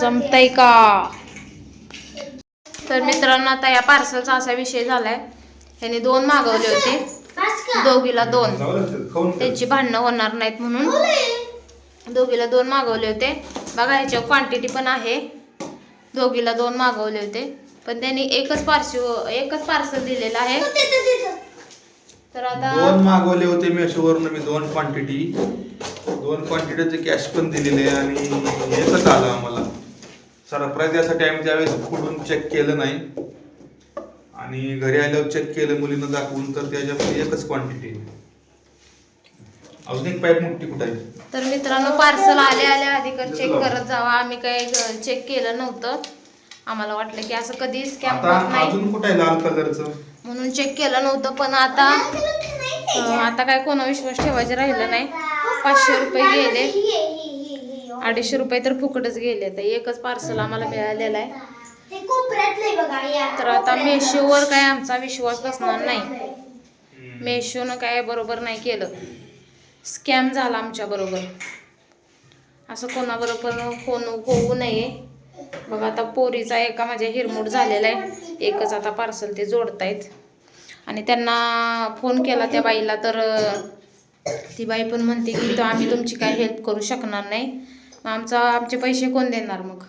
जमतय का? तर मित्रांनो आता या पार्सलचा असा विषय झालाय. त्यांनी दोन मागवले होते. दोघीला दोन. त्यांची भांडणं होणार नाहीत म्हणून. दोघीला दोन मागवले होते. बघा ह्याच्यावर क्वांटिटी पण आहे. दोघीला दोन मागवले होते. पण त्यांनी एकच पार्सल एकच पार्सल दिलेलं आहे. तर आता दोन मागवले होते मेशोवरून मी दोन क्वांटिटी दोन क्वांटिटीचे कॅश पण दिलेले आणि एकच आलं आम्हाला. सरप्राईज यासाठी आम्ही त्यावेळेस कुठून चेक केलं नाही आणि घरी आल्यावर चेक केलं मुलीनं दाखवून तर त्याच्यामध्ये एकच क्वांटिटी अजून एक पाईप मोठी कुठं आहे? तर मित्रांनो पार्सल आले आले आधी चेक करत जावा. आम्ही काही चेक केलं नव्हतं. आम्हाला वाटलं की असं कधी स्कॅम अजून कुठं आहे लाल कलरचं म्हणून चेक केलं नव्हतं पण आता आता काय कोणा विश्वास ठेवायचं राहिलं नाही. पाचशे रुपये गेले. अडीचशे रुपये तर फुकटच गेले. तर एकच पार्सल आम्हाला मिळालेलं आहे. तर आता मेशोवर काय आमचा विश्वास बसणार नाही. मेशोनं काय बरोबर नाही केलं. स्कॅम झाला आमच्या बरोबर. असं कोणाबरोबर होऊन होऊ नये. बघा आता पोरीचा एका माझ्या हिरमूड झालेला आहे. एकच आता पार्सल ते जोडतायत. आणि त्यांना फोन केला त्या बाईला तर ती बाई पण म्हणते की तो आम्ही तुमची काय हेल्प करू शकणार नाही. मग आमचा आमचे पैसे कोण देणार मग?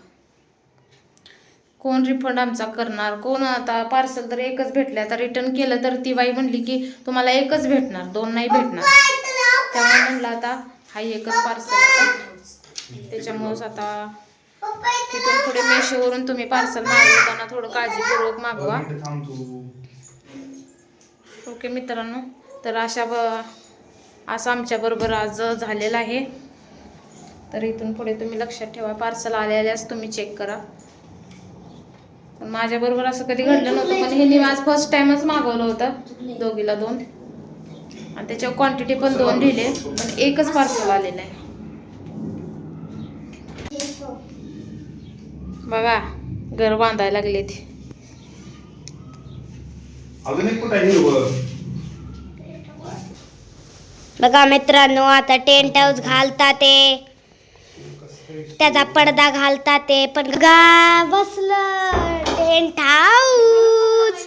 कोण रिफंड आमचा करणार? कोण आता पार्सल तर एकच भेटले. आता रिटर्न केलं तर ती बाई म्हणली की तुम्हाला एकच भेटणार दोन नाही भेटणार. त्यामुळे म्हणलं आता हा एकच पार्सल त्याच्यामुळंच आता तिथून पुढे मेशोवरून तुम्ही पार्सल मागवताना थोडं काळजीपूर्वक मागवा. ओके मित्रांनो तर अशा ब असं आमच्याबरोबर आज झालेलं आहे. तर इथून पुढे तुम्ही लक्षात ठेवा पार्सल आल्यास तुम्ही चेक करा. पण माझ्याबरोबर असं कधी घडलं नव्हतं पण हे आज फर्स्ट टाइमच मागवलं होतं दोघीला दोन. आणि त्याच्यावर क्वांटिटी पण दोन लिहिले पण एकच पार्सल आलेलं आहे. बघा घर बांधायला लागले ते अजून एक कुठं आहे हिरवं बघा मित्रांनो आता टेंट हाऊस घालता ते. त्याचा पडदा घालता ते. पण गा बसलं. Tent house